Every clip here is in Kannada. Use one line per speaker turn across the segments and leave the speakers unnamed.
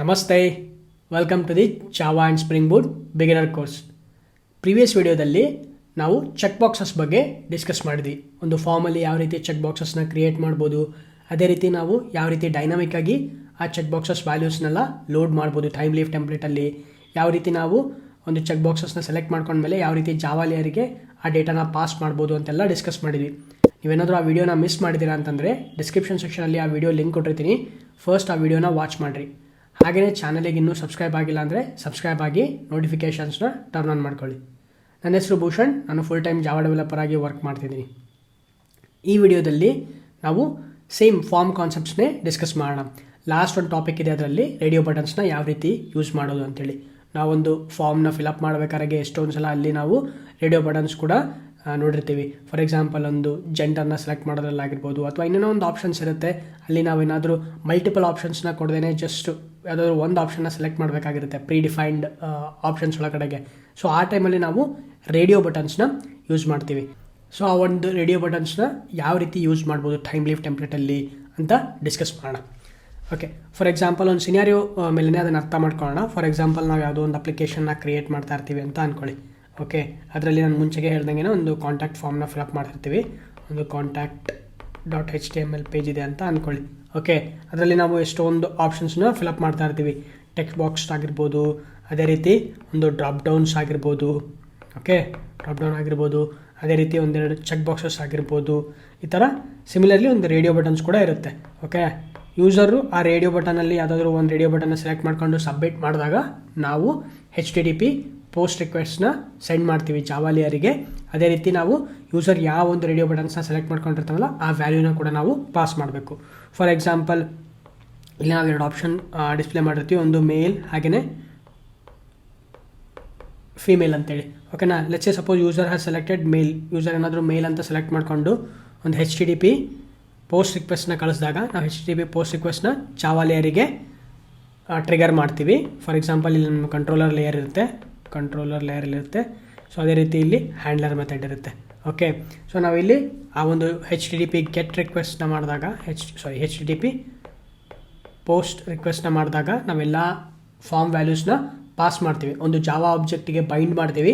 ನಮಸ್ತೆ. Welcome to the Java and Spring Boot beginner course previous ವಿಡಿಯೋದಲ್ಲಿ ನಾವು ಚೆಕ್ ಬಾಕ್ಸಸ್ ಬಗ್ಗೆ ಡಿಸ್ಕಸ್ ಮಾಡಿದ್ವಿ. ಒಂದು ಫಾರ್ಮಲ್ಲಿ ಯಾವ ರೀತಿ ಚೆಕ್ ಬಾಕ್ಸಸ್ನ ಕ್ರಿಯೇಟ್ ಮಾಡ್ಬೋದು, ಅದೇ ರೀತಿ ನಾವು ಯಾವ ರೀತಿ ಡೈನಾಮಿಕ್ ಆಗಿ ಆ ಚೆಕ್ ಬಾಕ್ಸಸ್ ವ್ಯಾಲ್ಯೂಸ್ನೆಲ್ಲ ಲೋಡ್ ಮಾಡ್ಬೋದು ಟೈಮ್ ಲೀಫ್ ಟೆಂಪ್ಲೇಟಲ್ಲಿ ಯಾವ ರೀತಿ ನಾವು ಒಂದು ಚೆಕ್ ಬಾಕ್ಸಸ್ನ ಸೆಲೆಕ್ಟ್ ಮಾಡ್ಕೊಂಡ್ಮೇಲೆ ಯಾವ ರೀತಿ ಜಾವಾ ಲೇಯರಿಗೆ ಆ ಡೇಟಾನ ಪಾಸ್ ಮಾಡ್ಬೋದು ಅಂತೆಲ್ಲ ಡಿಸ್ಕಸ್ ಮಾಡಿದ್ವಿ. ನೀವೇನಾದರೂ ಆ ವಿಡಿಯೋನ ಮಿಸ್ ಮಾಡಿದ್ದೀರಾ ಅಂತಂದರೆ ಡಿಸ್ಕ್ರಿಪ್ಷನ್ ಸೆಕ್ಷನಲ್ಲಿ ಆ ವಿಡಿಯೋ ಲಿಂಕ್ ಕೊಟ್ಟಿರ್ತೀನಿ. ಫಸ್ಟ್ ಆ ವಿಡಿಯೋನ ವಾಚ್ ಮಾಡಿರಿ. ಹಾಗೆಯೇ ಚಾನಲಿಗೆ ಇನ್ನೂ ಸಬ್ಸ್ಕ್ರೈಬ್ ಆಗಿಲ್ಲ ಅಂದರೆ ಸಬ್ಸ್ಕ್ರೈಬ್ ಆಗಿ ನೋಟಿಫಿಕೇಷನ್ಸ್ನ ಟರ್ನ್ ಆನ್ ಮಾಡ್ಕೊಳ್ಳಿ. ನನ್ನ ಹೆಸರು ಭೂಷಣ್, ನಾನು ಫುಲ್ ಟೈಮ್ ಜಾವಾ ಡೆವಲಪರ್ ಆಗಿ ವರ್ಕ್ ಮಾಡ್ತಿದ್ದೀನಿ. ಈ ವಿಡಿಯೋದಲ್ಲಿ ನಾವು ಸೇಮ್ ಫಾರ್ಮ್ ಕಾನ್ಸೆಪ್ಟ್ಸ್ನೇ ಡಿಸ್ಕಸ್ ಮಾಡೋಣ. ಲಾಸ್ಟ್ ಒಂದು ಟಾಪಿಕ್ ಇದೆ ಅದರಲ್ಲಿ ರೇಡಿಯೋ ಬಟನ್ಸ್ನ ಯಾವ ರೀತಿ ಯೂಸ್ ಮಾಡೋದು ಅಂತೇಳಿ. ನಾವೊಂದು ಫಾರ್ಮ್ನ ಫಿಲಪ್ ಮಾಡಬೇಕಾದ್ರೆ ಎಷ್ಟೊಂದು ಸಲ ಅಲ್ಲಿ ನಾವು ರೇಡಿಯೋ ಬಟನ್ಸ್ ಕೂಡ ನೋಡಿರ್ತೀವಿ. ಫಾರ್ ಎಕ್ಸಾಂಪಲ್ ಒಂದು ಜೆಂಡರ್ನ ಸೆಲೆಕ್ಟ್ ಮಾಡೋದ್ರಲ್ಲಾಗಿರ್ಬೋದು, ಅಥವಾ ಇನ್ನೇನೋ ಒಂದು ಆಪ್ಷನ್ಸ್ ಇರುತ್ತೆ. ಅಲ್ಲಿ ನಾವೇನಾದರೂ ಮಲ್ಟಿಪಲ್ ಆಪ್ಷನ್ಸ್ನ ಕೊಡ್ದೇನೆ ಜಸ್ಟ್ ಯಾವುದಾದ್ರು ಒಂದು ಆಪ್ಷನ್ನ ಸೆಲೆಕ್ಟ್ ಮಾಡಬೇಕಾಗಿರುತ್ತೆ ಪ್ರೀ ಡಿಫೈನ್ಡ್ ಆಪ್ಷನ್ಸ್ ಒಳಗಡೆಗೆ. ಸೊ ಆ ಟೈಮಲ್ಲಿ ನಾವು ರೇಡಿಯೋ ಬಟನ್ಸ್ನ ಯೂಸ್ ಮಾಡ್ತೀವಿ. ಸೊ ಆ ಒಂದು ರೇಡಿಯೋ ಬಟನ್ಸ್ನ ಯಾವ ರೀತಿ ಯೂಸ್ ಮಾಡ್ಬೋದು ಟೈಮ್ ಲೀವ್ ಟೆಂಪ್ಲೇಟಲ್ಲಿ ಅಂತ ಡಿಸ್ಕಸ್ ಮಾಡೋಣ. ಓಕೆ ಫಾರ್ ಎಕ್ಸಾಂಪಲ್ ಒಂದು ಸಿನಾರಿಯೋ ಮೇಲೇ ಅದನ್ನು ಅರ್ಥ ಮಾಡ್ಕೊಳ್ಳೋಣ. ಫಾರ್ ಎಕ್ಸಾಂಪಲ್ ನಾವು ಯಾವುದೋ ಒಂದು ಅಪ್ಲಿಕೇಶನ್ನ ಕ್ರಿಯೇಟ್ ಮಾಡ್ತಾ ಇರ್ತೀವಿ ಅಂತ ಅಂದ್ಕೊಳ್ಳಿ ಓಕೆ ಅದರಲ್ಲಿ ನಾನು ಮುಂಚೆಗೆ ಹೇಳ್ದಂಗೆ ಒಂದು ಕಾಂಟ್ಯಾಕ್ಟ್ ಫಾರ್ಮ್ನ ಫಿಲಪ್ ಮಾಡಿರ್ತೀವಿ ಒಂದು contact dot H T M L page ಇದೆ ಅಂತ ಅಂದ್ಕೊಳ್ಳಿ ಓಕೆ ಅದರಲ್ಲಿ ನಾವು ಎಷ್ಟೊಂದು ಆಪ್ಷನ್ಸ್ನ ಫಿಲಪ್ ಮಾಡ್ತಾ ಇರ್ತೀವಿ. ಟೆಕ್ಸ್ಟ್ ಬಾಕ್ಸ್ ಆಗಿರ್ಬೋದು, ಅದೇ ರೀತಿ ಒಂದು ಡ್ರಾಪ್ ಡೌನ್ಸ್ ಆಗಿರ್ಬೋದು. ಓಕೆ ಡ್ರಾಪ್ ಡೌನ್ ಆಗಿರ್ಬೋದು, ಅದೇ ರೀತಿ ಒಂದೆರಡು ಚೆಕ್ ಬಾಕ್ಸಸ್ ಆಗಿರ್ಬೋದು. ಈ ಥರ ಸಿಮಿಲರ್ಲಿ ಒಂದು ರೇಡಿಯೋ ಬಟನ್ಸ್ ಕೂಡ ಇರುತ್ತೆ. ಓಕೆ ಯೂಸರು ಆ ರೇಡಿಯೋ ಬಟನಲ್ಲಿ ಯಾವುದಾದ್ರೂ ಒಂದು ರೇಡಿಯೋ ಬಟನ್ನ ಸೆಲೆಕ್ಟ್ ಮಾಡ್ಕೊಂಡು ಸಬ್ಮಿಟ್ ಮಾಡಿದಾಗ ನಾವು H T T P post ರಿಕ್ವೆಸ್ಟ್ನ send ಮಾಡ್ತೀವಿ ಜಾವಾಲಿಯರಿಗೆ ಅದೇ ರೀತಿ ನಾವು ಯೂಸರ್ ಯಾವ ಒಂದು ರೇಡಿಯೋ ಬಟನ್ಸ್ನ ಸೆಲೆಕ್ಟ್ ಮಾಡ್ಕೊಂಡಿರ್ತಾವಲ್ಲ, ಆ ವ್ಯಾಲ್ಯೂನ ಕೂಡ ನಾವು ಪಾಸ್ ಮಾಡಬೇಕು. ಫಾರ್ ಎಕ್ಸಾಂಪಲ್ ಇಲ್ಲಿ ನಾವು ಎರಡು ಆಪ್ಷನ್ ಡಿಸ್ಪ್ಲೇ ಮಾಡಿರ್ತೀವಿ. ಒಂದು ಮೇಲ್ ಹಾಗೆಯೇ ಫೀಮೇಲ್ ಅಂತೇಳಿ. ಓಕೆನಾ let's suppose user has selected male user ಏನಾದರೂ ಮೇಲ್ ಅಂತ ಸೆಲೆಕ್ಟ್ ಮಾಡಿಕೊಂಡು ಒಂದು H T T P post ರಿಕ್ವೆಸ್ಟ್ನ ಕಳಿಸಿದಾಗ, ನಾವು ಹೆಚ್ ಟಿ ಪಿ ಪೋಸ್ಟ್ ರಿಕ್ವೆಸ್ಟ್ನ ಚಾವಾಲಿಯರಿಗೆ ಟ್ರಿಗರ್ ಮಾಡ್ತೀವಿ. ಫಾರ್ ಎಕ್ಸಾಂಪಲ್ ಇಲ್ಲಿ ನಮ್ಮ ಕಂಟ್ರೋಲರ್ ಲೇಯರ್ ಇರುತ್ತೆ. ಕಂಟ್ರೋಲರ್ ಲೇಯರ್ ಲೇಯರಲ್ಲಿರುತ್ತೆ ಸೊ ಅದೇ ರೀತಿ ಇಲ್ಲಿ ಹ್ಯಾಂಡ್ಲರ್ ಮೆಥಡ್ ಇರುತ್ತೆ. ಓಕೆ ಸೊ ನಾವಿಲ್ಲಿ ಆ ಒಂದು H T T P get ರಿಕ್ವೆಸ್ಟ್ನ ಮಾಡಿದಾಗ H sorry H T T P post ರಿಕ್ವೆಸ್ಟ್ನ ಮಾಡಿದಾಗ ನಾವೆಲ್ಲ ಫಾರ್ಮ್ ವ್ಯಾಲ್ಯೂಸ್ನ ಪಾಸ್ ಮಾಡ್ತೀವಿ. ಒಂದು ಜಾವಾ ಆಬ್ಜೆಕ್ಟಿಗೆ ಬೈಂಡ್ ಮಾಡ್ತೀವಿ.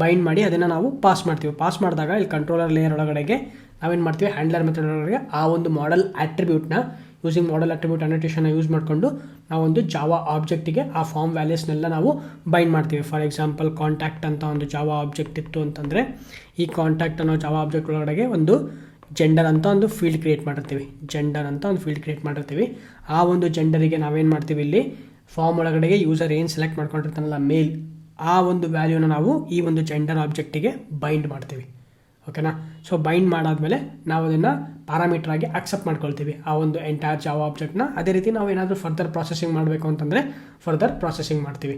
ಬೈಂಡ್ ಮಾಡಿ ಅದನ್ನು ನಾವು ಪಾಸ್ ಮಾಡ್ತೀವಿ. ಪಾಸ್ ಮಾಡಿದಾಗ ಇಲ್ಲಿ ಕಂಟ್ರೋಲರ್ ಲೇಯರ್ ಒಳಗಡೆಗೆ ನಾವೇನು ಮಾಡ್ತೀವಿ? ಹ್ಯಾಂಡ್ಲರ್ ಮೆಥಡ್ ಒಳಗಡೆ ಆ ಒಂದು ಮಾಡೆಲ್ ಆಟ್ರಿಬ್ಯೂಟ್ನ ಯೂಸಿಂಗ್ ಮಾಡಲ್ ಆಟ್ರಿಬ್ಯೂಟ್ ಅನೋಟೇಷನ್ನ ಯೂಸ್ ಮಾಡಿಕೊಂಡು ನಾವೊಂದು ಜಾವಾ ಆಬ್ಜೆಕ್ಟಿಗೆ ಆ ಫಾರ್ಮ್ ವ್ಯಾಲ್ಯೂಸ್ನೆಲ್ಲ ನಾವು ಬೈಂಡ್ ಮಾಡ್ತೀವಿ. ಫಾರ್ ಎಕ್ಸಾಂಪಲ್ ಕಾಂಟ್ಯಾಕ್ಟ್ ಅಂತ ಒಂದು ಜಾವಾ ಆಬ್ಜೆಕ್ಟ್ ಇತ್ತು ಅಂತಂದರೆ ಈ ಕಾಂಟ್ಯಾಕ್ಟ್ ಅನ್ನೋ ಜಾವಾ ಆಬ್ಜೆಕ್ಟ್ ಒಳಗಡೆಗೆ ಒಂದು ಜೆಂಡರ್ ಅಂತ ಒಂದು ಫೀಲ್ಡ್ ಕ್ರಿಯೇಟ್ ಮಾಡಿರ್ತೀವಿ. ಜೆಂಡರ್ ಅಂತ ಒಂದು ಫೀಲ್ಡ್ ಕ್ರಿಯೇಟ್ ಮಾಡಿರ್ತೀವಿ. ಆ ಒಂದು ಜೆಂಡರಿಗೆ ನಾವೇನು ಮಾಡ್ತೀವಿ ಇಲ್ಲಿ? ಫಾರ್ಮ್ ಒಳಗಡೆಗೆ ಯೂಸರ್ ಏನು ಸೆಲೆಕ್ಟ್ ಮಾಡ್ಕೊಂಡಿರ್ತಾನಲ್ಲ ಮೇಲ್ ಆ ಒಂದು ವ್ಯಾಲ್ಯೂನ ನಾವು ಈ ಒಂದು ಜೆಂಡರ್ ಆಬ್ಜೆಕ್ಟಿಗೆ ಬೈಂಡ್ ಮಾಡ್ತೀವಿ. ಓಕೆನಾ ಸೊ ಬೈಂಡ್ ಮಾಡಾದ್ಮೇಲೆ ನಾವು ಅದನ್ನು ಪ್ಯಾರಾಮೀಟರ್ ಆಗಿ ಅಕ್ಸೆಪ್ಟ್ ಮಾಡ್ಕೊಳ್ತೀವಿ. ಆ ಒಂದು ಎಂಟೈರ್ ಜಾವ ಆಬ್ಜೆಕ್ಟ್ನ ಅದೇ ರೀತಿ ನಾವು ಏನಾದರೂ ಫರ್ದರ್ ಪ್ರಾಸೆಸಿಂಗ್ ಮಾಡಬೇಕು ಅಂತಂದರೆ ಫರ್ದರ್ ಪ್ರಾಸೆಸಿಂಗ್ ಮಾಡ್ತೀವಿ.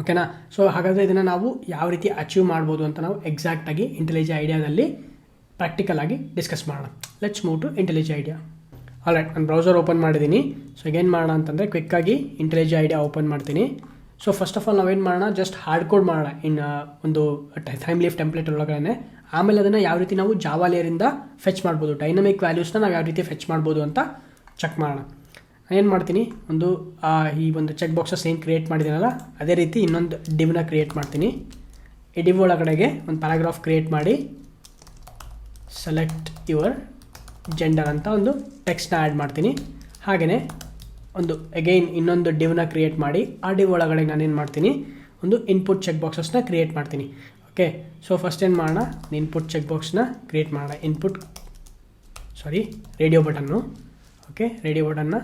ಓಕೆನಾ ಸೊ ಹಾಗಾದರೆ ಇದನ್ನು ನಾವು ಯಾವ ರೀತಿ ಅಚೀವ್ ಮಾಡ್ಬೋದು ಅಂತ ನಾವು ಎಕ್ಸಾಕ್ಟಾಗಿ ಇಂಟೆಲಿಜಿ ಐಡಿಯಾದಲ್ಲಿ ಪ್ರಾಕ್ಟಿಕಲ್ ಆಗಿ ಡಿಸ್ಕಸ್ ಮಾಡೋಣ. Let's move to IntelliJ IDEA alright ನಾನು ಬ್ರೌಸರ್ ಓಪನ್ ಮಾಡಿದ್ದೀನಿ ಸೊ ಏನು ಮಾಡೋಣ ಅಂತಂದರೆ ಕ್ವಿಕ್ಕಾಗಿ ಇಂಟೆಲಿಜಿ ಐಡಿಯಾ ಓಪನ್ ಮಾಡ್ತೀನಿ. ಸೊ ಫಸ್ಟ್ ಆಫ್ ಆಲ್ ನಾವೇನು ಮಾಡೋಣ? ಜಸ್ಟ್ ಹಾರ್ಡ್ ಕೋಡ್ ಮಾಡೋಣ. ಇನ್ ಒಂದು ಟೈಮ್ ಲೀಫ್ ಟೆಂಪ್ಲೇಟ್ ಒಳಗಡೆ ಆಮೇಲೆ ಅದನ್ನು ಯಾವ ರೀತಿ ನಾವು ಜಾವಾ ಲೇಯರಿಂದ ಫೆಚ್ ಮಾಡ್ಬೋದು ಡೈನಮಿಕ್ ವ್ಯಾಲ್ಯೂಸ್ನ ನಾವು ಯಾವ ರೀತಿ ಫೆಚ್ ಮಾಡ್ಬೋದು ಅಂತ ಚೆಕ್ ಮಾಡೋಣ. ಏನು ಮಾಡ್ತೀನಿ? ಒಂದು ಈ ಒಂದು ಚೆಕ್ ಬಾಕ್ಸಸ್ ಏನು ಕ್ರಿಯೇಟ್ ಮಾಡಿದ್ದೀನಲ್ಲ ಅದೇ ರೀತಿ ಇನ್ನೊಂದು ಡಿವ್ನ ಕ್ರಿಯೇಟ್ ಮಾಡ್ತೀನಿ. ಈ ಡಿವ್ ಒಳಗಡೆಗೆ ಒಂದು ಪ್ಯಾರಾಗ್ರಾಫ್ ಕ್ರಿಯೇಟ್ ಮಾಡಿ ಸೆಲೆಕ್ಟ್ ಯುವರ್ ಜೆಂಡರ್ ಅಂತ ಒಂದು ಟೆಕ್ಸ್ಟ್ನ ಆ್ಯಡ್ ಮಾಡ್ತೀನಿ. ಹಾಗೆಯೇ ಒಂದು ಅಗೈನ್ ಇನ್ನೊಂದು ಡಿವ್ನ ಕ್ರಿಯೇಟ್ ಮಾಡಿ, ಆ ಡಿವ್ ಒಳಗಡೆ ನಾನೇನು ಮಾಡ್ತೀನಿ? ಒಂದು ಇನ್ಪುಟ್ ಚೆಕ್ ಬಾಕ್ಸಸ್ನ ಕ್ರಿಯೇಟ್ ಮಾಡ್ತೀನಿ. ಓಕೆ ಸೊ ಫಸ್ಟ್ ಏನು ಮಾಡೋಣ? ಇನ್ಪುಟ್ ಚೆಕ್ ಬಾಕ್ಸ್ನ ಕ್ರಿಯೇಟ್ ಮಾಡೋಣ. Input sorry radio button okay radio ಬಟನ್ನ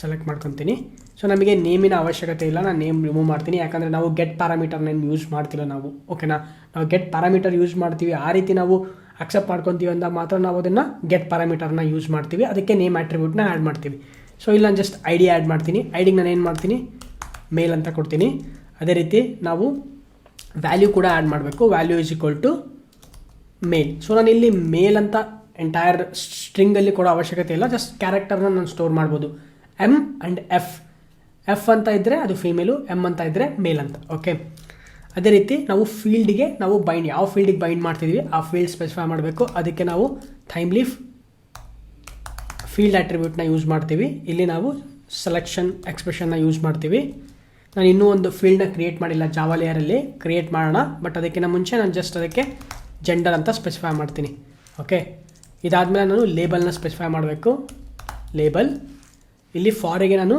ಸೆಲೆಕ್ಟ್ ಮಾಡ್ಕೊತೀನಿ. ಸೊ ನಮಗೆ ನೇಮಿನ ಅವಶ್ಯಕತೆ ಇಲ್ಲ, ನಾನು ನೇಮ್ ರಿಮೂವ್ ಮಾಡ್ತೀನಿ. ಯಾಕಂದರೆ ನಾವು ಗೆಟ್ ಪ್ಯಾರಾಮೀಟರ್ನ ಯೂಸ್ ಮಾಡ್ತಿಲ್ಲ ನಾವು. ಓಕೆನಾ ನಾವು ಗೆಟ್ ಪ್ಯಾರಾಮೀಟರ್ ಯೂಸ್ ಮಾಡ್ತೀವಿ. ಆ ರೀತಿ ನಾವು ಅಕ್ಸೆಪ್ಟ್ ಮಾಡ್ಕೊತೀವಿ ಅಂದಾಗ ಮಾತ್ರ ನಾವು ಅದನ್ನು ಗೆಟ್ ಪ್ಯಾರಾಮೀಟರ್ನ ಯೂಸ್ ಮಾಡ್ತೀವಿ. ಅದಕ್ಕೆ ನೇಮ್ ಆ್ಯಟ್ರಿಬ್ಯೂಟ್ನ ಆ್ಯಡ್ ಮಾಡ್ತೀವಿ. ಸೊ ಇಲ್ಲಿ ನಾನು ಜಸ್ಟ್ ಐ ಡಿ ಆ್ಯಡ್ ಮಾಡ್ತೀನಿ ಐಡಿಗೆ ನಾನು ಏನು ಮಾಡ್ತೀನಿ? ಮೇಲ್ ಅಂತ ಕೊಡ್ತೀನಿ. ಅದೇ ರೀತಿ ನಾವು ವ್ಯಾಲ್ಯೂ ಕೂಡ ಆ್ಯಡ್ ಮಾಡಬೇಕು. Value is equal to male so ನಾನು ಇಲ್ಲಿ ಮೇಲ್ ಅಂತ ಎಂಟೈರ್ ಸ್ಟ್ರಿಂಗಲ್ಲಿ ಕೊಡೋ ಅವಶ್ಯಕತೆ ಇಲ್ಲ. ಜಸ್ಟ್ ಕ್ಯಾರೆಕ್ಟರ್ನ ನಾನು ಸ್ಟೋರ್ ಮಾಡ್ಬೋದು. ಎಂ ಆ್ಯಂಡ್ ಎಫ್ ಎಫ್ ಅಂತ ಇದ್ದರೆ ಅದು ಫೀಮೇಲು ಎಂ ಅಂತ ಇದ್ದರೆ ಮೇಲ್ ಅಂತ. ಓಕೆ ಅದೇ ರೀತಿ ನಾವು ಫೀಲ್ಡಿಗೆ ನಾವು ಬೈಂಡ್ ಯಾವ ಫೀಲ್ಡಿಗೆ ಬೈಂಡ್ ಮಾಡ್ತಿದ್ವಿ, ಆ ಫೀಲ್ಡ್ ಸ್ಪೆಸಿಫೈ ಮಾಡಬೇಕು. ಅದಕ್ಕೆ ನಾವು ಥೈಮ್ ಲೀಫ್ ಫೀಲ್ಡ್ ಆಟ್ರಿಬ್ಯೂಟ್ನ ಯೂಸ್ ಮಾಡ್ತೀವಿ. ಇಲ್ಲಿ ನಾವು ಸೆಲೆಕ್ಷನ್ ಎಕ್ಸ್ಪ್ರೆಷನ್ನ ಯೂಸ್ ಮಾಡ್ತೀವಿ. ನಾನು ಇನ್ನೂ ಒಂದು ಫೀಲ್ಡ್ನ ಕ್ರಿಯೇಟ್ ಮಾಡಿಲ್ಲ ಜಾವಾ ಲೇಯರಲ್ಲಿ ಕ್ರಿಯೇಟ್ ಮಾಡೋಣ. ಬಟ್ ಅದಕ್ಕಿಂತ ಮುಂಚೆ ನಾನು ಜಸ್ಟ್ ಅದಕ್ಕೆ ಜೆಂಡರ್ ಅಂತ ಸ್ಪೆಸಿಫೈ ಮಾಡ್ತೀನಿ. ಓಕೆ ಇದಾದಮೇಲೆ ನಾನು ಲೇಬಲ್ನ ಸ್ಪೆಸಿಫೈ ಮಾಡಬೇಕು. ಲೇಬಲ್ ಇಲ್ಲಿ ಫಾರಿಗೆ ನಾನು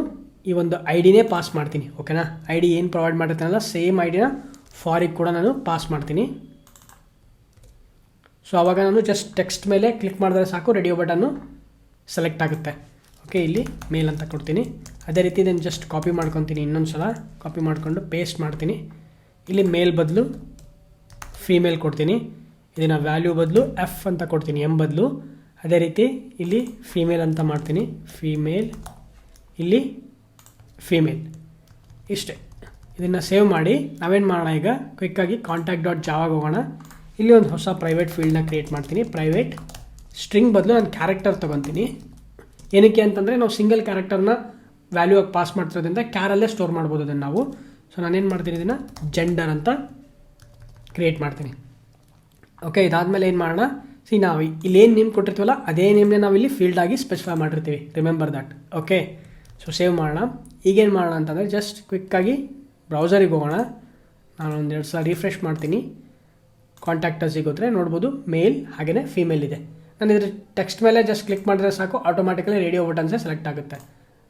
ಈ ಒಂದು ಐ ಡಿನೇ ಪಾಸ್ ಮಾಡ್ತೀನಿ. ಓಕೆನಾ ಐ ಡಿ ಏನು ಪ್ರೊವೈಡ್ ಮಾಡಿರ್ತೀನಲ್ಲ ಸೇಮ್ ಐ ಡಿನ ಫಾರಿಗೆ ಕೂಡ ನಾನು ಪಾಸ್ ಮಾಡ್ತೀನಿ. ಸೊ ಆವಾಗ ನಾನು ಜಸ್ಟ್ ಟೆಕ್ಸ್ಟ್ ಮೇಲೆ ಕ್ಲಿಕ್ ಮಾಡಿದ್ರೆ ಸಾಕು ರೇಡಿಯೋ ಬಟನ್ನು ಸೆಲೆಕ್ಟ್ ಆಗುತ್ತೆ. ಓಕೆ ಇಲ್ಲಿ ಮೇಲ್ ಅಂತ ಕೊಡ್ತೀನಿ. ಅದೇ ರೀತಿ ನಾನು ಜಸ್ಟ್ ಕಾಪಿ ಮಾಡ್ಕೊತೀನಿ ಇನ್ನೊಂದು ಸಲ. ಕಾಪಿ ಮಾಡಿಕೊಂಡು ಪೇಸ್ಟ್ ಮಾಡ್ತೀನಿ. ಇಲ್ಲಿ ಮೇಲ್ ಬದಲು ಫೀಮೇಲ್ ಕೊಡ್ತೀನಿ. ಇದನ್ನು ವ್ಯಾಲ್ಯೂ ಬದಲು ಎಫ್ ಅಂತ ಕೊಡ್ತೀನಿ ಎಂ ಬದಲು. ಅದೇ ರೀತಿ ಇಲ್ಲಿ ಫೀಮೇಲ್ ಅಂತ ಮಾಡ್ತೀನಿ. ಫೀಮೇಲ್ ಇಲ್ಲಿ ಫೀಮೇಲ್ ಇಷ್ಟೇ. ಇದನ್ನು ಸೇವ್ ಮಾಡಿ. ನಾವೇನು ಮಾಡೋಣ ಈಗ? ಕ್ವಿಕ್ಕಾಗಿ ಕಾಂಟ್ಯಾಕ್ಟ್ ಡಾಟ್ ಜಾವಾಗ ಹೋಗೋಣ. ಇಲ್ಲಿ ಒಂದು ಹೊಸ ಪ್ರೈವೇಟ್ ಫೀಲ್ಡ್ನ ಕ್ರಿಯೇಟ್ ಮಾಡ್ತೀನಿ. ಪ್ರೈವೇಟ್ ಸ್ಟ್ರಿಂಗ್ ಬದಲು ನಾನು ಕ್ಯಾರೆಕ್ಟರ್ ತೊಗೊತೀನಿ. ಏನಕ್ಕೆ ಅಂತಂದರೆ ನಾವು ಸಿಂಗಲ್ ಕ್ಯಾರೆಕ್ಟರ್ನ ವ್ಯಾಲ್ಯೂ ಆಗಿ ಪಾಸ್ ಮಾಡ್ತಿರೋದ್ರಿಂದ ಕ್ಯಾರಲ್ಲೇ ಸ್ಟೋರ್ ಮಾಡ್ಬೋದು ಅದನ್ನು ನಾವು. ಸೊ ನಾನೇನು ಮಾಡ್ತೀನಿ ಇದನ್ನು? ಜೆಂಡರ್ ಅಂತ ಕ್ರಿಯೇಟ್ ಮಾಡ್ತೀನಿ. ಓಕೆ ಇದಾದಮೇಲೆ ಏನು ಮಾಡೋಣ? ಸಿ ನಾವು ಇಲ್ಲೇನು ನೇಮ್ ಕೊಟ್ಟಿರ್ತೀವಲ್ಲ, ಅದೇ ನೇಮ್ನೇ ನಾವು ಇಲ್ಲಿ ಫೀಲ್ಡ್ ಆಗಿ ಸ್ಪೆಸಿಫೈ ಮಾಡಿರ್ತೀವಿ. Remember that okay so save ಮಾಡೋಣ. ಈಗೇನು ಮಾಡೋಣ ಅಂತಂದರೆ ಜಸ್ಟ್ ಕ್ವಿಕ್ಕಾಗಿ ಬ್ರೌಸರಿಗೆ ಹೋಗೋಣ. ನಾನು ಒಂದೆರಡು ಸಲ ರಿಫ್ರೆಶ್ ಮಾಡ್ತೀನಿ. ಕಾಂಟ್ಯಾಕ್ಟರ್ಸಿಗೆ ಹೋದರೆ ನೋಡ್ಬೋದು. ಮೇಲ್ ಹಾಗೆಯೇ ಫೀಮೇಲ್ ಇದೆ. ನಾನು ಇದ್ರ ಟೆಕ್ಸ್ಟ್ ಮೇಲೆ ಜಸ್ಟ್ ಕ್ಲಿಕ್ ಮಾಡಿದ್ರೆ ಸಾಕು ಆಟೋಮ್ಯಾಟಿಕಲಿ ರೇಡಿಯೋ ಬಟನ್ಸೇ ಸೆಲೆಕ್ಟ್ ಆಗುತ್ತೆ.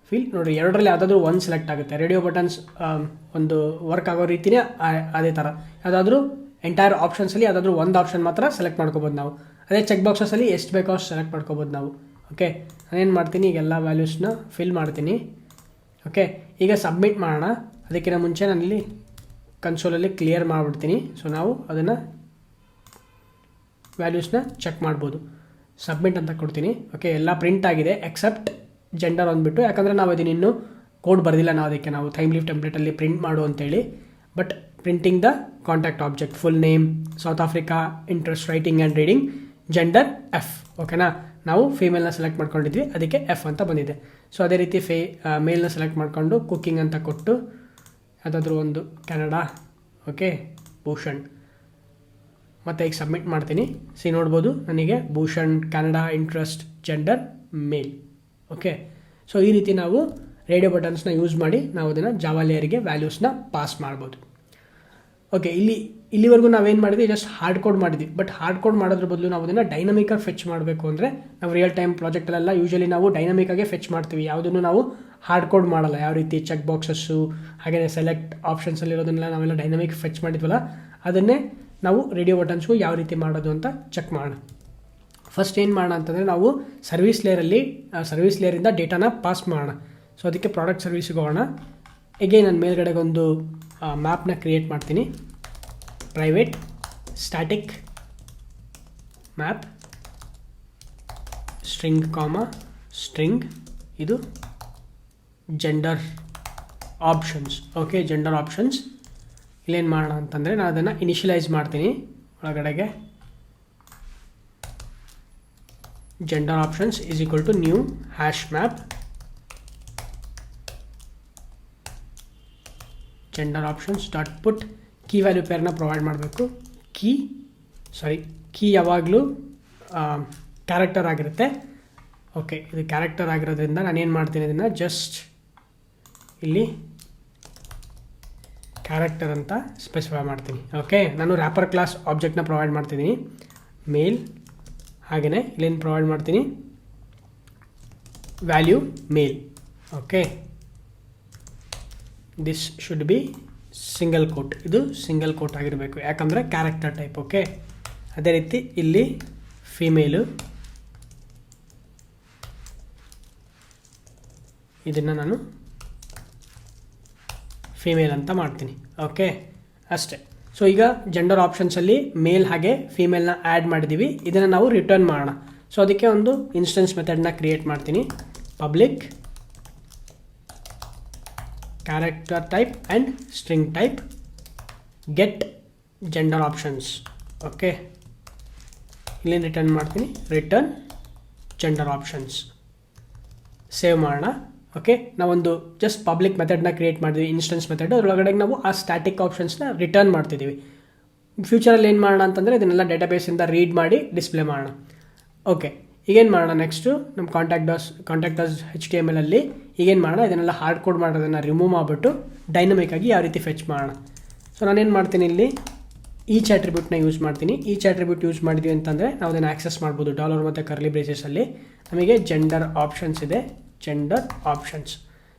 ಫೀಲ್ ನೋಡಿ ಎರಡರಲ್ಲಿ ಯಾವುದಾದ್ರೂ ಒಂದು ಸೆಲೆಕ್ಟ್ ಆಗುತ್ತೆ. ರೇಡಿಯೋ ಬಟನ್ಸ್ ಒಂದು ವರ್ಕ್ ಆಗೋ ರೀತಿನೇ ಅದೇ ಥರ ಯಾವುದಾದ್ರೂ ಎಂಟೈರ್ ಆಪ್ಷನ್ಸಲ್ಲಿ ಯಾವುದಾದ್ರೂ ಒಂದು ಆಪ್ಷನ್ ಮಾತ್ರ ಸೆಲೆಕ್ಟ್ ಮಾಡ್ಕೋಬೋದು ನಾವು. ಅದೇ ಚೆಕ್ ಬಾಕ್ಸಸ್ಸಲ್ಲಿ ಎಷ್ಟು ಬೇಕೋ ಅಷ್ಟು ಸೆಲೆಕ್ಟ್ ಮಾಡ್ಕೋಬೋದು ನಾವು. ಓಕೆ ನಾನೇನು ಮಾಡ್ತೀನಿ? ಈಗ ಎಲ್ಲ ವ್ಯಾಲ್ಯೂಸ್ನ ಫಿಲ್ ಮಾಡ್ತೀನಿ. ಓಕೆ ಈಗ ಸಬ್ಮಿಟ್ ಮಾಡೋಣ. ಅದಕ್ಕಿಂತ ಮುಂಚೆ ನಾನಿಲ್ಲಿ ಕನ್ಸೋಲಲ್ಲಿ ಕ್ಲಿಯರ್ ಮಾಡಿಬಿಡ್ತೀನಿ. ಸೊ ನಾವು ಅದನ್ನು ವ್ಯಾಲ್ಯೂಸ್ನ ಚೆಕ್ ಮಾಡ್ಬೋದು. ಸಬ್ಮಿಟ್ ಅಂತ ಕೊಡ್ತೀನಿ. ಓಕೆ ಎಲ್ಲ ಪ್ರಿಂಟ್ ಆಗಿದೆ ಎಕ್ಸೆಪ್ಟ್ ಜೆಂಡರ್ ಅಂದ್ಬಿಟ್ಟು ಯಾಕಂದರೆ ನಾವು ಅದನ್ನ ಇನ್ನೂ ಕೋಡ್ ಬರೆದಿಲ್ಲ ನಾವು ಅದಕ್ಕೆ. ನಾವು ಥೈಮ್ ಲೀವ್ ಟೆಂಪ್ಲೇಟಲ್ಲಿ ಪ್ರಿಂಟ್ ಮಾಡು ಅಂತೇಳಿ. But printing the contact object full name South Africa interest writing and reading gender F ಓಕೆನಾ ನಾವು ಫೀಮೇಲ್ನ ಸೆಲೆಕ್ಟ್ ಮಾಡ್ಕೊಂಡಿದ್ವಿ, ಅದಕ್ಕೆ ಎಫ್ ಅಂತ ಬಂದಿದೆ. ಸೊ ಅದೇ ರೀತಿ ಫೇ ಮೇಲ್ನ ಸೆಲೆಕ್ಟ್ ಮಾಡಿಕೊಂಡು ಕುಕ್ಕಿಂಗ್ ಅಂತ ಕೊಟ್ಟು, ಯಾವುದಾದ್ರೂ ಒಂದು ಕೆನಡಾ ಓಕೆ ಭೂಷಣ್ ಮತ್ತು ಈಗ ಸಬ್ಮಿಟ್ ಮಾಡ್ತೀನಿ. ಸಿ ನೋಡ್ಬೋದು. ನನಗೆ Bhushan, Kannada interest gender male okay so ಈ ರೀತಿ ನಾವು ರೇಡಿಯೋ ಬಟನ್ಸ್ನ ಯೂಸ್ ಮಾಡಿ ನಾವು ಅದನ್ನು ಜಾವಾಲಿಯರಿಗೆ ವ್ಯಾಲ್ಯೂಸ್ನ ಪಾಸ್ ಮಾಡ್ಬೋದು. ಓಕೆ ಇಲ್ಲಿ, ಇಲ್ಲಿವರೆಗೂ ನಾವೇನು ಮಾಡಿದ್ವಿ? ಜಸ್ಟ್ ಹಾರ್ಡ್ ಕೋಡ್ ಮಾಡಿದ್ವಿ. ಬಟ್ ಹಾರ್ಡ್ ಕೋಡ್ ಮಾಡೋದ್ರ ಬದಲು ನಾವು ಅದನ್ನು ಡೈನಮಿಕಾಗಿ ಫೆಚ್ ಮಾಡಬೇಕು ಅಂದರೆ ನಾವು ರಿಯಲ್ ಟೈಮ್ ಪ್ರಾಜೆಕ್ಟಲ್ಲೆಲ್ಲ ಯೂಶಲಿ ನಾವು ಡೈನಮಿಕಾಗೆ ಫೆಚ್ ಮಾಡ್ತೀವಿ. ಯಾವುದನ್ನು ನಾವು ಹಾರ್ಡ್ ಕೋಡ್ ಮಾಡಲ್ಲ. ಯಾವ ರೀತಿ ಚೆಕ್ ಬಾಕ್ಸಸ್ಸು ಹಾಗೆಯೇ ಸೆಲೆಕ್ಟ್ ಆಪ್ಷನ್ಸಲ್ಲಿರೋದನ್ನೆಲ್ಲ ನಾವೆಲ್ಲ ಡೈನಮಿಕ್ ಫೆಚ್ ಮಾಡಿದ್ವಲ್ಲ, ಅದನ್ನೇ ನಾವು ರೇಡಿಯೋ ಬಟನ್ಸ್ಗೂ ಯಾವ ರೀತಿ ಮಾಡೋದು ಅಂತ ಚೆಕ್ ಮಾಡೋಣ. ಫಸ್ಟ್ ಏನು ಮಾಡೋಣ ಅಂತಂದರೆ ನಾವು ಸರ್ವಿಸ್ ಲೇಯರಲ್ಲಿ ಸರ್ವಿಸ್ ಲೇಯರಿಂದ ಡೇಟಾನ ಪಾಸ್ ಮಾಡೋಣ. ಸೊ ಅದಕ್ಕೆ ಪ್ರಾಡಕ್ಟ್ ಸರ್ವಿಸ್ಗೆ ಹೋಗೋಣ. ಎಗೇನ್ ನಾನು ಮೇಲ್ಗಡೆಗೆ ಒಂದು ಮ್ಯಾಪ್ನ ಕ್ರಿಯೇಟ್ ಮಾಡ್ತೀನಿ. Private static map string comma string ಇದು gender options okay gender options ಇಲ್ಲೇನು ಮಾಡೋಣ ಅಂತಂದರೆ ನಾನು ಅದನ್ನು ಇನಿಷಿಯಲೈಸ್ ಮಾಡ್ತೀನಿ ಒಳಗಡೆಗೆ. Gender options is equal to new hash map gender options dot put key value ಪೇರ್ನ provide ಮಾಡಬೇಕು. ಕೀ ಸಾರಿ ಕೀ ಯಾವಾಗಲೂ ಕ್ಯಾರೆಕ್ಟರ್ ಆಗಿರುತ್ತೆ. ಓಕೆ ಇದು ಕ್ಯಾರೆಕ್ಟರ್ ಆಗಿರೋದ್ರಿಂದ ನಾನೇನು ಮಾಡ್ತೀನಿ ಇದನ್ನು? ಜಸ್ಟ್ ಇಲ್ಲಿ ಕ್ಯಾರೆಕ್ಟರ್ ಅಂತ ಸ್ಪೆಸಿಫೈ ಮಾಡ್ತೀನಿ. ಓಕೆ ನಾನು ರ್ಯಾಪರ್ ಕ್ಲಾಸ್ ಆಬ್ಜೆಕ್ಟ್ನ ಪ್ರೊವೈಡ್ ಮಾಡ್ತೀನಿ ಮೇಲ್ ಹಾಗೆಯೇ ಇಲ್ಲೇನು ಪ್ರೊವೈಡ್ ಮಾಡ್ತೀನಿ. Value male okay this should be single quote ಇದು ಸಿಂಗಲ್ ಕೋಟ್ ಆಗಿರಬೇಕು. ಯಾಕಂದರೆ ಕ್ಯಾರೆಕ್ಟರ್ ಟೈಪ್ ಓಕೆ ಅದೇ ರೀತಿ ಇಲ್ಲಿ ಫಿಮೇಲು ಇದನ್ನು ನಾನು ಫಿಮೇಲ್ ಅಂತ ಮಾಡ್ತೀನಿ. ಓಕೆ ಅಷ್ಟೇ. ಸೊ ಈಗ ಜೆಂಡರ್ ಆಪ್ಷನ್ಸಲ್ಲಿ ಮೇಲ್ ಹಾಗೆ ಫೀಮೇಲ್ನ ಆ್ಯಡ್ ಮಾಡಿದ್ದೀವಿ ಇದನ್ನು ನಾವು ರಿಟರ್ನ್ ಮಾಡೋಣ. ಸೊ ಅದಕ್ಕೆ ಒಂದು ಇನ್ಸ್ಟೆನ್ಸ್ ಮೆಥಡ್ನ ಕ್ರಿಯೇಟ್ ಮಾಡ್ತೀನಿ. Public character type and string type get gender options okay ಇಲ್ಲಿ ರಿಟರ್ನ್ ಮಾಡ್ತೀನಿ. ರಿಟರ್ನ್ ಜೆಂಡರ್ ಆಪ್ಷನ್ಸ್ ಸೇವ್ ಮಾಡೋಣ. ಓಕೆ ನಾವೊಂದು ಜಸ್ಟ್ ಪಬ್ಲಿಕ್ ಮೆಥಡ್ನ ಕ್ರಿಯೇಟ್ ಮಾಡಿದ್ವಿ ಇನ್ಸ್ಟೆನ್ಸ್ ಮೆಥಡ್ ಅದರೊಳಗಡೆ ನಾವು ಆ ಸ್ಟ್ಯಾಟಿಕ್ ಆಪ್ಷನ್ಸ್ನ ರಿಟರ್ನ್ ಮಾಡ್ತಿದ್ದೀವಿ ಫ್ಯೂಚರಲ್ಲಿ ಏನು ಮಾಡೋಣ ಅಂತಂದರೆ ಇದನ್ನೆಲ್ಲ ಡೇಟಾಬೇಸಿಂದ ರೀಡ್ ಮಾಡಿ ಡಿಸ್ಪ್ಲೇ ಮಾಡೋಣ. ಓಕೆ ಈಗೇನು ಮಾಡೋಣ ನೆಕ್ಸ್ಟು ನಮ್ಮ contact dot contact dot H T M ಎಲ್ಲಲ್ಲಿ ಈಗೇನು ಮಾಡೋಣ? ಇದನ್ನೆಲ್ಲ ಹಾರ್ಡ್ ಕೋಡ್ ಮಾಡೋದನ್ನು ರಿಮೂವ್ ಮಾಡಿಬಿಟ್ಟು ಡೈನಮಿಕ್ ಆಗಿ ಯಾವ ರೀತಿ ಫೆಚ್ ಮಾಡೋಣ. ಸೊ ನಾನೇನು ಮಾಡ್ತೀನಿ ಇಲ್ಲಿ? ಈಚ್ ಅಟ್ರಿಬ್ಯೂಟ್ನ ಯೂಸ್ ಮಾಡ್ತೀನಿ. ಈಚ್ ಅಟ್ರಿಬ್ಯೂಟ್ ಯೂಸ್ ಮಾಡಿದ್ವಿ ಅಂತಂದರೆ ನಾವು ಅದನ್ನು ಆಕ್ಸೆಸ್ ಮಾಡ್ಬೋದು. ಡಾಲರ್ ಮತ್ತು ಕರ್ಲಿ ಬ್ರೇಸಸಲ್ಲಿ ನಮಗೆ ಜೆಂಡರ್ ಆಪ್ಷನ್ಸ್ ಇದೆ. Gender options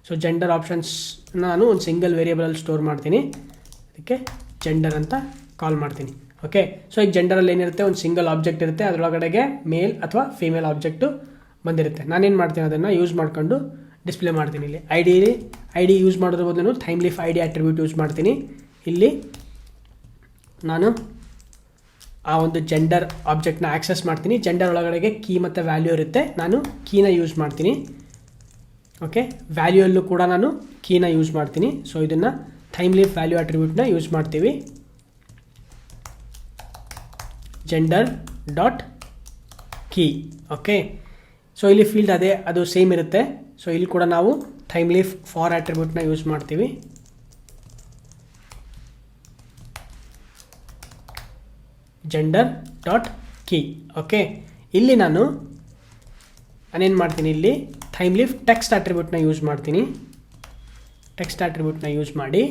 so gender options ನಾನು ಒಂದು ಸಿಂಗಲ್ ವೇರಿಯೇಬಲಲ್ಲಿ ಸ್ಟೋರ್ ಮಾಡ್ತೀನಿ. ಅದಕ್ಕೆ ಜೆಂಡರ್ ಅಂತ ಕಾಲ್ ಮಾಡ್ತೀನಿ. ಓಕೆ ಸೊ ಈಗ ಜೆಂಡರಲ್ಲಿ ಏನಿರುತ್ತೆ? ಒಂದು ಸಿಂಗಲ್ ಆಬ್ಜೆಕ್ಟ್ ಇರುತ್ತೆ. ಅದರೊಳಗಡೆಗೆ ಮೇಲ್ ಅಥವಾ ಫೀಮೇಲ್ ಆಬ್ಜೆಕ್ಟು ಬಂದಿರುತ್ತೆ. ನಾನೇನು ಮಾಡ್ತೀನಿ ಅದನ್ನು ಯೂಸ್ ಮಾಡ್ಕೊಂಡು ಡಿಸ್ಪ್ಲೇ ಮಾಡ್ತೀನಿ ಇಲ್ಲಿ. I D I D use ಮಾಡೋದ್ರ ಬದಲು Thymeleaf I D attribute use ಮಾಡ್ತೀನಿ. ಇಲ್ಲಿ ನಾನು ಆ ಒಂದು ಜೆಂಡರ್ ಆಬ್ಜೆಕ್ಟ್ನ ಆಕ್ಸೆಸ್ ಮಾಡ್ತೀನಿ. ಜೆಂಡರ್ ಒಳಗಡೆಗೆ ಕೀ ಮತ್ತು ವ್ಯಾಲ್ಯೂ ಇರುತ್ತೆ. ನಾನು ಕೀನ ಯೂಸ್ ಮಾಡ್ತೀನಿ. ಓಕೆ ವ್ಯಾಲ್ಯೂಯಲ್ಲೂ ಕೂಡ ನಾನು ಕೀನ ಯೂಸ್ ಮಾಡ್ತೀನಿ. ಸೊ ಇದನ್ನು ಟೈಮ್ ಲೀಫ್ ವ್ಯಾಲ್ಯೂ ಅಟ್ರಿಬ್ಯೂಟ್ನ ಯೂಸ್ ಮಾಡ್ತೀವಿ. Gender dot key okay so ಇಲ್ಲಿ ಫೀಲ್ಡ್ ಅದೇ, ಅದು ಸೇಮ್ ಇರುತ್ತೆ. ಸೊ ಇಲ್ಲಿ ಕೂಡ ನಾವು ಟೈಮ್ ಲೀಫ್ ಫಾರ್ ಆಟ್ರಿಬ್ಯೂಟ್ನ ಯೂಸ್ ಮಾಡ್ತೀವಿ. ಜೆಂಡರ್ ಡಾಟ್ ಕೀ ಓಕೆ ಇಲ್ಲಿ ನಾನು ನಾನೇನು ಮಾಡ್ತೀನಿ ಇಲ್ಲಿ? ಥೈಮ್ ಲೀಫ್ ಟೆಕ್ಸ್ಟ್ ಅಟ್ರಿಬ್ಯೂಟ್ನ ಯೂಸ್ ಮಾಡ್ತೀನಿ. ಟೆಕ್ಸ್ಟ್ ಆಟ್ರಿಬ್ಯೂಟ್ನ ಯೂಸ್ ಮಾಡಿ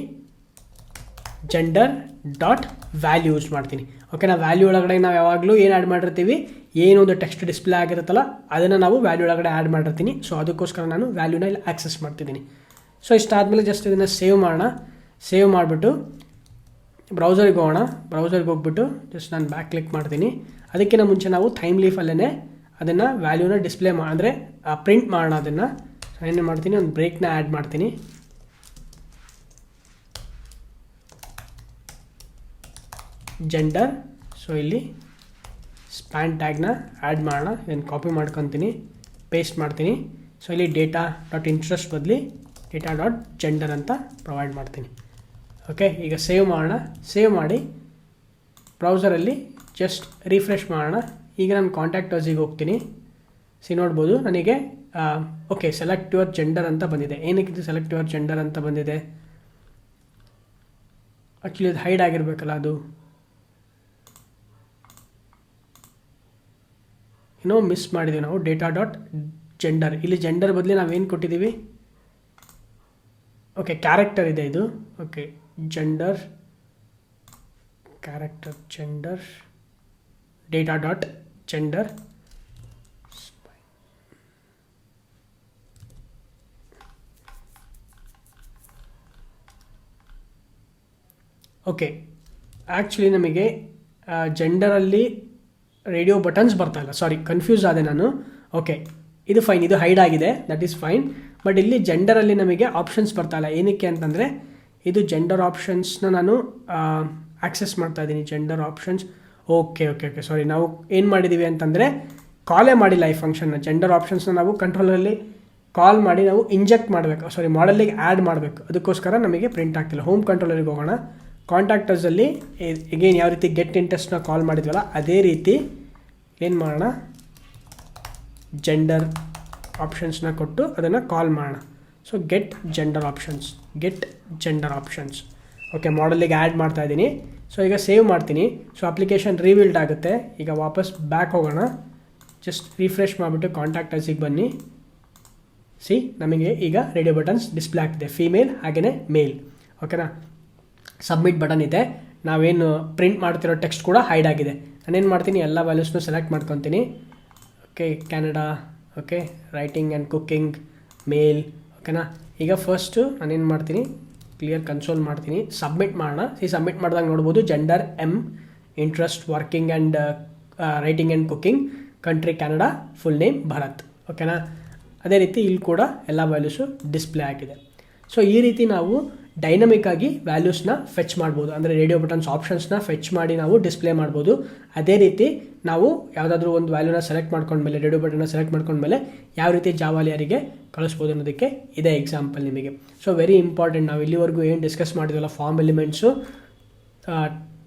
ಜೆಂಡರ್ ಡಾಟ್ ವ್ಯಾಲ್ಯೂ ಯೂಸ್ ಮಾಡ್ತೀನಿ ಓಕೆನಾ ವ್ಯಾಲ್ಯೂ ಒಳಗಡೆ ನಾವು ಯಾವಾಗಲೂ ಏನು ಆ್ಯಡ್ ಮಾಡಿರ್ತೀವಿ? ಏನು ಒಂದು ಟೆಕ್ಸ್ಟ್ ಡಿಸ್ಪ್ಲೇ ಆಗಿರುತ್ತಲ್ಲ, ಅದನ್ನು ನಾವು ವ್ಯಾಲ್ಯೂ ಒಳಗಡೆ ಆ್ಯಡ್ ಮಾಡಿರ್ತೀನಿ. ಸೊ ಅದಕ್ಕೋಸ್ಕರ ನಾನು ವ್ಯಾಲ್ಯೂನ ಇಲ್ಲಿ ಆಕ್ಸೆಸ್ ಮಾಡ್ತಿದ್ದೀನಿ. ಸೊ ಇಷ್ಟಾದಮೇಲೆ ಜಸ್ಟ್ ಇದನ್ನು ಸೇವ್ ಮಾಡೋಣ. ಸೇವ್ ಮಾಡಿಬಿಟ್ಟು ಬ್ರೌಸರ್ಗೆ ಹೋಗೋಣ. ಬ್ರೌಸರ್ಗೆ ಹೋಗ್ಬಿಟ್ಟು ಜಸ್ಟ್ ನಾನು ಬ್ಯಾಕ್ ಕ್ಲಿಕ್ ಮಾಡ್ತೀನಿ. ಅದಕ್ಕಿಂತ ಮುಂಚೆ ನಾವು ಥೈಮ್ ಲೀಫಲ್ಲೇ ಅದನ್ನು ವ್ಯಾಲ್ಯೂನ ಡಿಸ್ಪ್ಲೇ ಮಾ ಅಂದರೆ ಪ್ರಿಂಟ್ ಮಾಡೋಣ ಅದನ್ನು. ಏನು ಮಾಡ್ತೀನಿ, ಒಂದು ಬ್ರೇಕ್ನ ಆ್ಯಡ್ ಮಾಡ್ತೀನಿ. ಜೆಂಡರ್ ಸೊ ಇಲ್ಲಿ ಸ್ಪ್ಯಾನ್ ಟ್ಯಾಗ್ನ ಆ್ಯಡ್ ಮಾಡೋಣ. ಇದನ್ನು ಕಾಪಿ ಮಾಡ್ಕೊತೀನಿ ಪೇಸ್ಟ್ ಮಾಡ್ತೀನಿ. ಸೊ ಇಲ್ಲಿ ಡೇಟಾ ಡಾಟ್ ಇಂಟ್ರೆಸ್ಟ್ ಬದಲಿ ಡೇಟಾ ಡಾಟ್ ಜೆಂಡರ್ ಅಂತ ಪ್ರೊವೈಡ್ ಮಾಡ್ತೀನಿ. ಓಕೆ ಈಗ ಸೇವ್ ಮಾಡೋಣ. ಸೇವ್ ಮಾಡಿ ಬ್ರೌಸರಲ್ಲಿ ಜಸ್ಟ್ ರಿಫ್ರೆಶ್ ಮಾಡೋಣ. ಈಗ ನಾನು ಕಾಂಟ್ಯಾಕ್ಟ್ ಅರ್ಜಿಗೆ ಹೋಗ್ತೀನಿ. ಸಿ ನೋಡ್ಬೋದು ನನಗೆ ಓಕೆ ಸೆಲೆಕ್ಟ್ ಯುವರ್ ಜೆಂಡರ್ ಅಂತ ಬಂದಿದೆ. ಏನಕ್ಕೆ ಸೆಲೆಕ್ಟ್ ಯುವರ್ ಜೆಂಡರ್ ಅಂತ ಬಂದಿದೆ? ಆ್ಯಕ್ಚುಲಿ ಅದು ಹೈಡ್ ಆಗಿರಬೇಕಲ್ಲ ಅದು. ಏನೋ ಮಿಸ್ ಮಾಡಿದ್ದೀವಿ ನಾವು ಡೇಟಾ ಡಾಟ್ ಜೆಂಡರ್ ಇಲ್ಲಿ ಜೆಂಡರ್ ಬದಲಿ ನಾವೇನು ಕೊಟ್ಟಿದ್ದೀವಿ ಓಕೆ ಕ್ಯಾರೆಕ್ಟರ್ ಇದೆ ಇದು. Okay gender character gender data dot gender okay actually ನಮಗೆ ಜೆಂಡರಲ್ಲಿ ರೇಡಿಯೋ ಬಟನ್ಸ್ ಬರ್ತಾ ಇಲ್ಲ. ಸಾರಿ ಕನ್ಫ್ಯೂಸ್ ಆದೆ ನಾನು. ಓಕೆ ಇದು ಫೈನ್ ಇದು ಹೈಡ್ ಆಗಿದೆ. ದಟ್ ಈಸ್ ಫೈನ್ ಬಟ್ ಇಲ್ಲಿ ಜೆಂಡರಲ್ಲಿ ನಮಗೆ ಆಪ್ಷನ್ಸ್ ಬರ್ತಾ ಇಲ್ಲ. ಏನಕ್ಕೆ ಅಂತಂದರೆ, ಇದು ಜೆಂಡರ್ ಆಪ್ಷನ್ಸ್ನ ನಾನು ಆಕ್ಸೆಸ್ ಮಾಡ್ತಾ ಇದ್ದೀನಿ gender options okay okay okay sorry ನಾವು ಏನು ಮಾಡಿದ್ದೀವಿ ಅಂತಂದರೆ ಕಾಲೇ ಮಾಡಿಲ್ಲ ಈ ಫಂಕ್ಷನ್ನ ಜೆಂಡರ್ ಆಪ್ಷನ್ಸ್ನ ನಾವು ಕಂಟ್ರೋಲಲ್ಲಿ ಕಾಲ್ ಮಾಡಿ ನಾವು ಇಂಜೆಕ್ಟ್ ಮಾಡಬೇಕು. ಸಾರಿ ಮಾಡಲಿಗೆ ಆ್ಯಡ್ ಮಾಡಬೇಕು. ಅದಕ್ಕೋಸ್ಕರ ನಮಗೆ ಪ್ರಿಂಟ್ ಆಗ್ತಿಲ್ಲ. ಹೋಮ್ ಕಂಟ್ರೋಲರಿಗೆ ಹೋಗೋಣ. ಕಾಂಟ್ಯಾಕ್ಟರ್ಸಲ್ಲಿ ಎಗೇನ್ ಯಾವ ರೀತಿ ಗೆಟ್ ಇಂಟ್ರೆಸ್ಟ್ನ ಕಾಲ್ ಮಾಡಿದ್ವಲ್ಲ, ಅದೇ ರೀತಿ ಏನು ಮಾಡೋಣ? ಜೆಂಡರ್ ಆಪ್ಷನ್ಸ್ನ ಕೊಟ್ಟು ಅದನ್ನು ಕಾಲ್ ಮಾಡೋಣ. So get gender options get gender options okay ಮಾಡಲಿಗೆ add ಮಾಡ್ತಾ ಇದ್ದೀನಿ. ಸೊ ಈಗ ಸೇವ್ ಮಾಡ್ತೀನಿ. ಸೊ ಅಪ್ಲಿಕೇಶನ್ ರೀವಿಲ್ಡ್ ಆಗುತ್ತೆ. ಈಗ ವಾಪಸ್ ಬ್ಯಾಕ್ ಹೋಗೋಣ. ಜಸ್ಟ್ ರಿಫ್ರೆಶ್ ಮಾಡಿಬಿಟ್ಟು ಕಾಂಟ್ಯಾಕ್ಟರ್ಸಿಗೆ ಬನ್ನಿ. ಸಿ ನಮಗೆ ಈಗ ರೇಡಿಯೋ ಬಟನ್ಸ್ ಡಿಸ್ಪ್ಲೇ ಆಗ್ತಿದೆ. ಫೀಮೇಲ್ ಹಾಗೆಯೇ ಮೇಲ್ ಓಕೆನಾ ಸಬ್ಮಿಟ್ ಬಟನ್ ಇದೆ. ನಾವೇನು ಪ್ರಿಂಟ್ ಮಾಡ್ತಿರೋ ಟೆಕ್ಸ್ಟ್ ಕೂಡ ಹೈಡ್ ಆಗಿದೆ. ನಾನೇನು ಮಾಡ್ತೀನಿ? ಎಲ್ಲ ವ್ಯಾಲ್ಯೂಸ್ನೂ ಸೆಲೆಕ್ಟ್ ಮಾಡ್ಕೊತೀನಿ. Okay Canada okay writing and cooking male ಓಕೆನಾ ಈಗ ಫಸ್ಟು ನಾನೇನು ಮಾಡ್ತೀನಿ? ಕ್ಲಿಯರ್ ಕನ್ಸೋಲ್ ಮಾಡ್ತೀನಿ. ಸಬ್ಮಿಟ್ ಮಾಡೋಣ ಈ ಸಬ್ಮಿಟ್ ಮಾಡಿದಾಗ ನೋಡ್ಬೋದು gender M interest working and writing and cooking country Canada full name Bharat ಓಕೆನಾ ಅದೇ ರೀತಿ ಇಲ್ಲಿ ಕೂಡ ಎಲ್ಲ ವ್ಯಾಲ್ಯೂಸು ಡಿಸ್ಪ್ಲೇ ಆಗಿದೆ. ಸೊ ಈ ರೀತಿ ನಾವು ಡೈನಮಿಕ್ ಆಗಿ ವ್ಯಾಲ್ಯೂಸ್ನ ಫೆಚ್ ಮಾಡ್ಬೋದು. ಅಂದರೆ ರೇಡಿಯೋ ಬಟನ್ಸ್ ಆಪ್ಷನ್ಸ್ನ ಫೆಚ್ ಮಾಡಿ ನಾವು ಡಿಸ್ಪ್ಲೇ ಮಾಡ್ಬೋದು. ಅದೇ ರೀತಿ ನಾವು ಯಾವುದಾದ್ರೂ ಒಂದು ವ್ಯಾಲ್ಯೂನ ಸೆಲೆಕ್ಟ್ ಮಾಡ್ಕೊಂಡ್ಮೇಲೆ ರೇಡಿಯೋ ಬಟನ್ನ ಸೆಲೆಕ್ಟ್ ಮಾಡ್ಕೊಂಡ್ಮೇಲೆ ಯಾವ ರೀತಿ ಜಾವಾಲಿಯರಿಗೆ ಕಳಿಸ್ಬೋದು ಅನ್ನೋದಕ್ಕೆ ಇದೇ ಎಕ್ಸಾಂಪಲ್ ನಿಮಗೆ. ಸೊ ವೆರಿ ಇಂಪಾರ್ಟೆಂಟ್ ನಾವು ಇಲ್ಲಿವರೆಗೂ ಏನು ಡಿಸ್ಕಸ್ ಮಾಡಿದ್ವಲ್ಲ ಫಾರ್ಮ್ ಎಲಿಮೆಂಟ್ಸು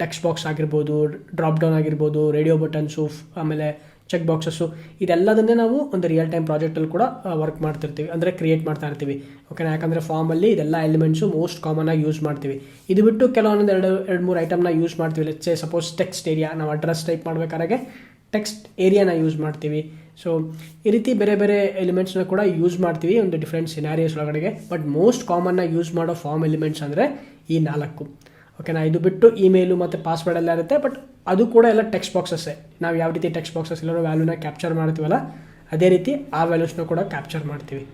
ಟೆಕ್ಸ್ಟ್ ಬಾಕ್ಸ್ ಆಗಿರ್ಬೋದು ಡ್ರಾಪ್ ಡೌನ್ ಆಗಿರ್ಬೋದು ರೇಡಿಯೋ ಬಟನ್ಸು ಆಮೇಲೆ ಚೆಕ್ ಬಾಕ್ಸಸ್ಸು ಇದೆಲ್ಲದನ್ನೇ ನಾವು ಒಂದು ರಿಯಲ್ ಟೈಮ್ ಪ್ರಾಜೆಕ್ಟಲ್ಲಿ ಕೂಡ ವರ್ಕ್ ಮಾಡ್ತಿರ್ತೀವಿ. ಅಂದರೆ ಕ್ರಿಯೇಟ್ ಮಾಡ್ತಾ ಇರ್ತೀವಿ. ಓಕೆನಾ ಯಾಕಂದರೆ ಫಾರ್ಮಲ್ಲಿ ಇದೆಲ್ಲ ಎಲಿಮೆಂಟ್ಸು ಮೋಸ್ಟ್ ಕಾಮನ್ ಆಗಿ ಯೂಸ್ ಮಾಡ್ತೀವಿ. ಇದು ಬಿಟ್ಟು ಕೆಲವೊಂದು ಎರಡು ಎರಡು, ಮೂರು ಐಟಮ್ನ ಯೂಸ್ ಮಾಡ್ತೀವಿ. ಲೆಚ್ಚೆ ಸಪೋಸ್ ಟೆಕ್ಸ್ಟ್ ಏರಿಯಾ ನಾವು ಅಡ್ರೆಸ್ ಟೈಪ್ ಮಾಡಬೇಕಾದ್ರೆ ಟೆಕ್ಸ್ಟ್ ಏರಿಯಾನ ಯೂಸ್ ಮಾಡ್ತೀವಿ. ಸೊ ಈ ರೀತಿ ಬೇರೆ ಬೇರೆ ಎಲಿಮೆಂಟ್ಸ್ನ ಕೂಡ ಯೂಸ್ ಮಾಡ್ತೀವಿ ಒಂದು ಡಿಫ್ರೆಂಟ್ ಸಿನಾರಿಯೋಸ್ ಒಳಗಡೆಗೆ. ಬಟ್ ಮೋಸ್ಟ್ ಕಾಮನ್ನಾಗಿ ಯೂಸ್ ಮಾಡೋ ಫಾರ್ಮ್ ಎಲಿಮೆಂಟ್ಸ್ ಅಂದರೆ ಈ ನಾಲ್ಕು. ಓಕೆನಾ ಇದು ಬಿಟ್ಟು ಇಮೇಲು ಮತ್ತು ಪಾಸ್ವರ್ಡ್ ಎಲ್ಲ ಇರುತ್ತೆ ಬಟ್ ಅದು ಕೂಡ ಎಲ್ಲ ಟೆಕ್ಸ್ಟ್ ಬಾಕ್ಸಸ್ಸೇ ನಾವು ಯಾವ ರೀತಿ ಟೆಕ್ಸ್ಟ್ ಬಾಕ್ಸಸ್ ಎಲ್ಲರೂ ವ್ಯಾಲ್ಯೂನ ಕ್ಯಾಪ್ಚರ್ ಮಾಡ್ತೀವಲ್ಲ, ಅದೇ ರೀತಿ ಆ ವ್ಯಾಲ್ಯೂಸ್ನ ಕೂಡ ಕ್ಯಾಪ್ಚರ್ ಮಾಡ್ತೀವಿ.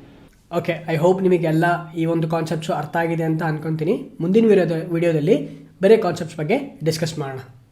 ಓಕೆ ಐ ಹೋಪ್ ನಿಮಗೆಲ್ಲ ಈ ಒಂದು ಕಾನ್ಸೆಪ್ಟ್ಸು ಅರ್ಥ ಆಗಿದೆ ಅಂತ ಅನ್ಕೊಂತೀನಿ. ಮುಂದಿನ ವಿಡಿಯೋದ ವಿಡಿಯೋದಲ್ಲಿ ಬೇರೆ ಕಾನ್ಸೆಪ್ಟ್ಸ್ ಬಗ್ಗೆ ಡಿಸ್ಕಸ್ ಮಾಡೋಣ.